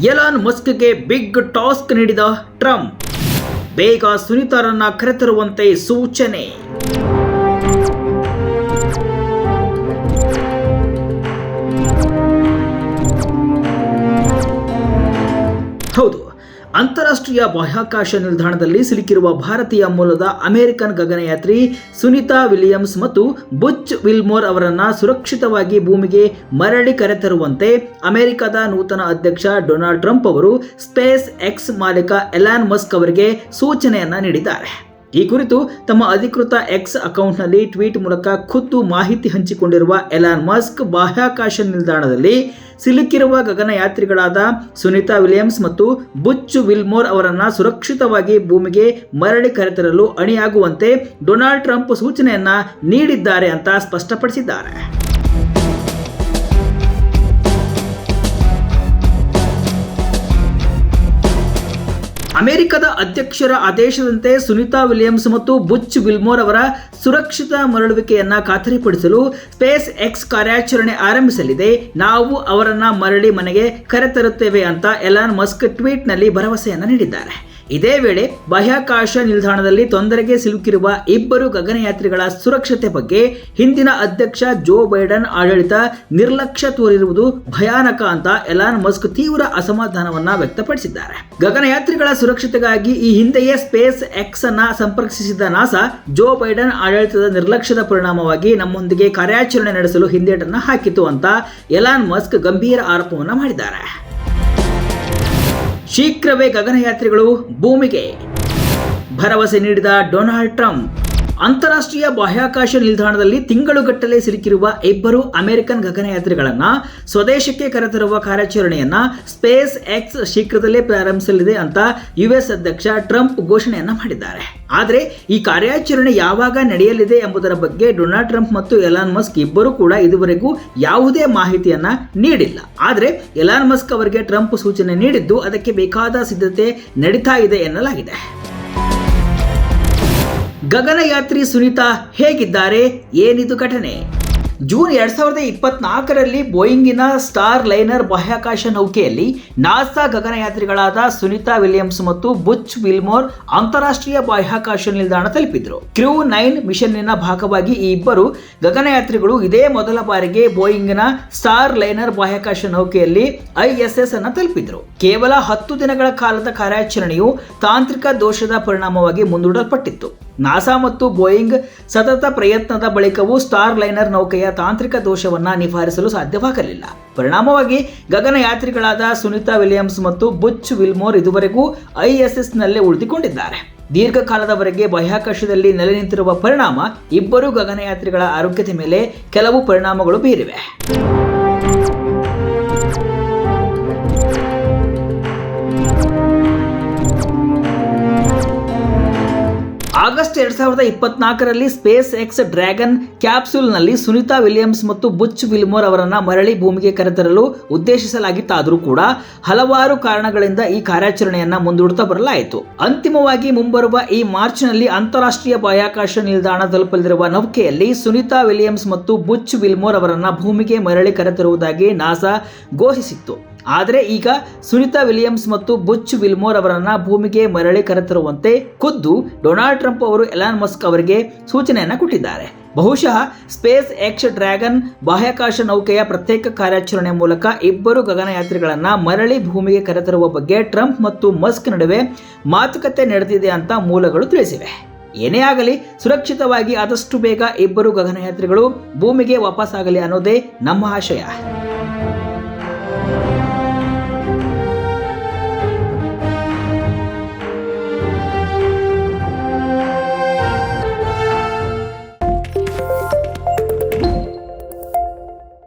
Elon ಮಸ್ಕ್ಗೆ big task ನೀಡಿದ Trump. ಬೇಗ ಸುನೀತಾರನ್ನ ಕರೆತರುವಂತೆ ಸೂಚನೆ. ಹೌದು. ಅಂತಾರಾಷ್ಟ್ರೀಯ ಬಾಹ್ಯಾಕಾಶ ನಿಲ್ದಾಣದಲ್ಲಿ ಸಿಲುಕಿರುವ ಭಾರತೀಯ ಮೂಲದ ಅಮೆರಿಕನ್ ಗಗನಯಾತ್ರಿ ಸುನಿತಾ ವಿಲಿಯಮ್ಸ್ ಮತ್ತು ಬುಚ್ ವಿಲ್ಮೋರ್ ಅವರನ್ನು ಸುರಕ್ಷಿತವಾಗಿ ಭೂಮಿಗೆ ಮರಳಿ ಕರೆತರುವಂತೆ ಅಮೆರಿಕದ ನೂತನ ಅಧ್ಯಕ್ಷ ಡೊನಾಲ್ಡ್ ಟ್ರಂಪ್ ಅವರು ಸ್ಪೇಸ್ ಎಕ್ಸ್ ಮಾಲೀಕ ಎಲಾನ್ ಮಸ್ಕ್ ಅವರಿಗೆ ಸೂಚನೆಯನ್ನ ನೀಡಿದ್ದಾರೆ. ಈ ಕುರಿತು ತಮ್ಮ ಅಧಿಕೃತ ಎಕ್ಸ್ ಅಕೌಂಟ್ನಲ್ಲಿ ಟ್ವೀಟ್ ಮೂಲಕ ಖುದ್ದು ಮಾಹಿತಿ ಹಂಚಿಕೊಂಡಿರುವ ಎಲಾನ್ ಮಸ್ಕ್ ಬಾಹ್ಯಾಕಾಶ ನಿಲ್ದಾಣದಲ್ಲಿ ಸಿಲುಕಿರುವ ಗಗನಯಾತ್ರಿಗಳಾದ ಸುನಿತಾ ವಿಲಿಯಮ್ಸ್ ಮತ್ತು ಬುಚ್ಚು ವಿಲ್ಮೋರ್ ಅವರನ್ನು ಸುರಕ್ಷಿತವಾಗಿ ಭೂಮಿಗೆ ಮರಳಿ ಕರೆತರಲು ಅಣಿಯಾಗುವಂತೆ ಡೊನಾಲ್ಡ್ ಟ್ರಂಪ್ ಸೂಚನೆಯನ್ನ ನೀಡಿದ್ದಾರೆ ಅಂತ ಸ್ಪಷ್ಟಪಡಿಸಿದ್ದಾರೆ. ಅಮೆರಿಕದ ಅಧ್ಯಕ್ಷರ ಆದೇಶದಂತೆ ಸುನಿತಾ ವಿಲಿಯಮ್ಸ್ ಮತ್ತು ಬುಚ್ ವಿಲ್ಮೋರ್ ಅವರ ಸುರಕ್ಷಿತ ಮರಳುವಿಕೆಯನ್ನು ಖಾತರಿಪಡಿಸಲು ಸ್ಪೇಸ್ ಎಕ್ಸ್ ಕಾರ್ಯಾಚರಣೆ ಆರಂಭಿಸಲಿದೆ. ನಾವು ಅವರನ್ನು ಮರಳಿ ಮನೆಗೆ ಕರೆತರುತ್ತೇವೆ ಅಂತ ಎಲಾನ್ ಮಸ್ಕ್ ಟ್ವೀಟ್ನಲ್ಲಿ ಭರವಸೆಯನ್ನು ನೀಡಿದ್ದಾರೆ. ಇದೇ ವೇಳೆ ಬಾಹ್ಯಾಕಾಶ ನಿಲ್ದಾಣದಲ್ಲಿ ತೊಂದರೆಗೆ ಸಿಲುಕಿರುವ ಇಬ್ಬರು ಗಗನಯಾತ್ರಿಗಳ ಸುರಕ್ಷತೆ ಬಗ್ಗೆ ಹಿಂದಿನ ಅಧ್ಯಕ್ಷ ಜೋ ಬೈಡನ್ ಆಡಳಿತ ನಿರ್ಲಕ್ಷ್ಯ ತೋರಿರುವುದು ಭಯಾನಕ ಅಂತ ಎಲಾನ್ ಮಸ್ಕ್ ತೀವ್ರ ಅಸಮಾಧಾನವನ್ನ ವ್ಯಕ್ತಪಡಿಸಿದ್ದಾರೆ. ಗಗನಯಾತ್ರಿಗಳ ಸುರಕ್ಷತೆಗಾಗಿ ಈ ಹಿಂದೆಯೇ ಸ್ಪೇಸ್ ಎಕ್ಸ್ ಅನ್ನ ಸಂಪರ್ಕಿಸಿದ ನಾಸಾ ಜೋ ಬೈಡನ್ ಆಡಳಿತದ ನಿರ್ಲಕ್ಷ್ಯದ ಪರಿಣಾಮವಾಗಿ ನಮ್ಮೊಂದಿಗೆ ಕಾರ್ಯಾಚರಣೆ ನಡೆಸಲು ಹಿಂದೇಟನ್ನು ಹಾಕಿತು ಅಂತ ಎಲಾನ್ ಮಸ್ಕ್ ಗಂಭೀರ ಆರೋಪವನ್ನು ಮಾಡಿದ್ದಾರೆ. ಶೀಘ್ರವೇ ಗಗನಯಾತ್ರಿಗಳು ಭೂಮಿಗೆ ಭರವಸೆ ನೀಡಿದ ಡೊನಾಲ್ಡ್ ಟ್ರಂಪ್. ಅಂತಾರಾಷ್ಟ್ರೀಯ ಬಾಹ್ಯಾಕಾಶ ನಿಲ್ದಾಣದಲ್ಲಿ ತಿಂಗಳುಗಟ್ಟಲೆ ಸಿಲುಕಿರುವ ಇಬ್ಬರು ಅಮೆರಿಕನ್ ಗಗನಯಾತ್ರಿಗಳನ್ನು ಸ್ವದೇಶಕ್ಕೆ ಕರೆತರುವ ಕಾರ್ಯಾಚರಣೆಯನ್ನು ಸ್ಪೇಸ್ ಎಕ್ಸ್ ಶೀಘ್ರದಲ್ಲೇ ಪ್ರಾರಂಭಿಸಲಿದೆ ಅಂತ ಯುಎಸ್ ಅಧ್ಯಕ್ಷ ಟ್ರಂಪ್ ಘೋಷಣೆಯನ್ನ ಮಾಡಿದ್ದಾರೆ. ಆದರೆ ಈ ಕಾರ್ಯಾಚರಣೆ ಯಾವಾಗ ನಡೆಯಲಿದೆ ಎಂಬುದರ ಬಗ್ಗೆ ಡೊನಾಲ್ಡ್ ಟ್ರಂಪ್ ಮತ್ತು ಎಲಾನ್ ಮಸ್ಕ್ ಇಬ್ಬರು ಕೂಡ ಇದುವರೆಗೂ ಯಾವುದೇ ಮಾಹಿತಿಯನ್ನ ನೀಡಿಲ್ಲ. ಆದರೆ ಎಲಾನ್ ಮಸ್ಕ್ ಅವರಿಗೆ ಟ್ರಂಪ್ ಸೂಚನೆ ನೀಡಿದ್ದು ಅದಕ್ಕೆ ಬೇಕಾದ ಸಿದ್ಧತೆ ನಡೀತಾ ಇದೆ ಎನ್ನಲಾಗಿದೆ. ಗಗನಯಾತ್ರಿ ಸುನೀತಾ ಹೇಗಿದ್ದಾರೆ? ಏನಿದು ಘಟನೆ? ಜೂನ್ ಎರಡ್ ಸಾವಿರದ ಇಪ್ಪತ್ನಾಲ್ಕರಲ್ಲಿ ಬೋಯಿಂಗಿನ ಸ್ಟಾರ್ ಲೈನರ್ ಬಾಹ್ಯಾಕಾಶ ನೌಕೆಯಲ್ಲಿ ನಾಸಾ ಗಗನಯಾತ್ರಿಗಳಾದ ಸುನಿತಾ ವಿಲಿಯಮ್ಸ್ ಮತ್ತು ಬುಚ್ ವಿಲ್ಮೋರ್ ಅಂತಾರಾಷ್ಟ್ರೀಯ ಬಾಹ್ಯಾಕಾಶ ನಿಲ್ದಾಣ ತಲುಪಿದ್ರು. ಕ್ರೂ ನೈನ್ ಮಿಷನ್ನಿನ ಭಾಗವಾಗಿ ಈ ಇಬ್ಬರು ಗಗನಯಾತ್ರಿಗಳು ಇದೇ ಮೊದಲ ಬಾರಿಗೆ ಬೋಯಿಂಗ್ನ ಸ್ಟಾರ್ ಲೈನರ್ ಬಾಹ್ಯಾಕಾಶ ನೌಕೆಯಲ್ಲಿ ಐಎಸ್ಎಸ್ ಅನ್ನು ತಲುಪಿದ್ರು. ಕೇವಲ ಹತ್ತು ದಿನಗಳ ಕಾಲದ ಕಾರ್ಯಾಚರಣೆಯು ತಾಂತ್ರಿಕ ದೋಷದ ಪರಿಣಾಮವಾಗಿ ಮುಂದೂಡಲ್ಪಟ್ಟಿತ್ತು. ನಾಸಾ ಮತ್ತು ಬೋಯಿಂಗ್ ಸತತ ಪ್ರಯತ್ನದ ಬಳಿಕವೂ ಸ್ಟಾರ್ ಲೈನರ್ ನೌಕೆಯ ತಾಂತ್ರಿಕ ದೋಷವನ್ನು ನಿವಾರಿಸಲು ಸಾಧ್ಯವಾಗಲಿಲ್ಲ. ಪರಿಣಾಮವಾಗಿ ಗಗನಯಾತ್ರಿಗಳಾದ ಸುನಿತಾ ವಿಲಿಯಮ್ಸ್ ಮತ್ತು ಬುಚ್ ವಿಲ್ಮೋರ್ ಇದುವರೆಗೂ ಐಎಸ್ಎಸ್ನಲ್ಲೇ ಉಳಿದುಕೊಂಡಿದ್ದಾರೆ. ದೀರ್ಘಕಾಲದವರೆಗೆ ಬಾಹ್ಯಾಕಾಶದಲ್ಲಿ ನೆಲೆ ನಿಂತಿರುವ ಪರಿಣಾಮ ಇಬ್ಬರು ಗಗನಯಾತ್ರಿಗಳ ಆರೋಗ್ಯದ ಮೇಲೆ ಕೆಲವು ಪರಿಣಾಮಗಳು ಬೀರಿವೆ. ಆಗಸ್ಟ್ ಎರಡ್ ಸಾವಿರದ ಇಪ್ಪತ್ನಾಲ್ಕರಲ್ಲಿ ಸ್ಪೇಸ್ ಎಕ್ಸ್ ಡ್ರ್ಯಾಗನ್ ಕ್ಯಾಪ್ಸೂಲ್ನಲ್ಲಿ ಸುನಿತಾ ವಿಲಿಯಮ್ಸ್ ಮತ್ತು ಬುಚ್ ವಿಲ್ಮೋರ್ ಅವರನ್ನು ಮರಳಿ ಭೂಮಿಗೆ ಕರೆತರಲು ಉದ್ದೇಶಿಸಲಾಗಿತ್ತಾದರೂ ಕೂಡ ಹಲವಾರು ಕಾರಣಗಳಿಂದ ಈ ಕಾರ್ಯಾಚರಣೆಯನ್ನು ಮುಂದೂಡುತ್ತಾ ಬರಲಾಯಿತು. ಅಂತಿಮವಾಗಿ ಮುಂಬರುವ ಈ ಮಾರ್ಚ್ನಲ್ಲಿ ಅಂತಾರಾಷ್ಟ್ರೀಯ ಬಾಹ್ಯಾಕಾಶ ನಿಲ್ದಾಣ ತಲುಪಲಿರುವ ನೌಕೆಯಲ್ಲಿ ಸುನಿತಾ ವಿಲಿಯಮ್ಸ್ ಮತ್ತು ಬುಚ್ ವಿಲ್ಮೋರ್ ಅವರನ್ನು ಭೂಮಿಗೆ ಮರಳಿ ಕರೆತರುವುದಾಗಿ ನಾಸಾ ಘೋಷಿಸಿತ್ತು. ಆದರೆ ಈಗ ಸುನಿತಾ ವಿಲಿಯಮ್ಸ್ ಮತ್ತು ಬುಚ್ ವಿಲ್ಮೋರ್ ಅವರನ್ನ ಭೂಮಿಗೆ ಮರಳಿ ಕರೆತರುವಂತೆ ಖುದ್ದು ಡೊನಾಲ್ಡ್ ಟ್ರಂಪ್ ಅವರು ಎಲಾನ್ ಮಸ್ಕ್ ಅವರಿಗೆ ಸೂಚನೆಯನ್ನು ಕೊಟ್ಟಿದ್ದಾರೆ. ಬಹುಶಃ ಸ್ಪೇಸ್ ಎಕ್ಸ್ ಡ್ರ್ಯಾಗನ್ ಬಾಹ್ಯಾಕಾಶ ನೌಕೆಯ ಪ್ರತ್ಯೇಕ ಕಾರ್ಯಾಚರಣೆ ಮೂಲಕ ಇಬ್ಬರು ಗಗನಯಾತ್ರಿಗಳನ್ನ ಮರಳಿ ಭೂಮಿಗೆ ಕರೆತರುವ ಬಗ್ಗೆ ಟ್ರಂಪ್ ಮತ್ತು ಮಸ್ಕ್ ನಡುವೆ ಮಾತುಕತೆ ನಡೆದಿದೆ ಅಂತ ಮೂಲಗಳು ತಿಳಿಸಿವೆ. ಏನೇ ಆಗಲಿ, ಸುರಕ್ಷಿತವಾಗಿ ಆದಷ್ಟು ಬೇಗ ಇಬ್ಬರು ಗಗನಯಾತ್ರಿಗಳು ಭೂಮಿಗೆ ವಾಪಸ್ಸಾಗಲಿ ಅನ್ನೋದೇ ನಮ್ಮ ಆಶಯ.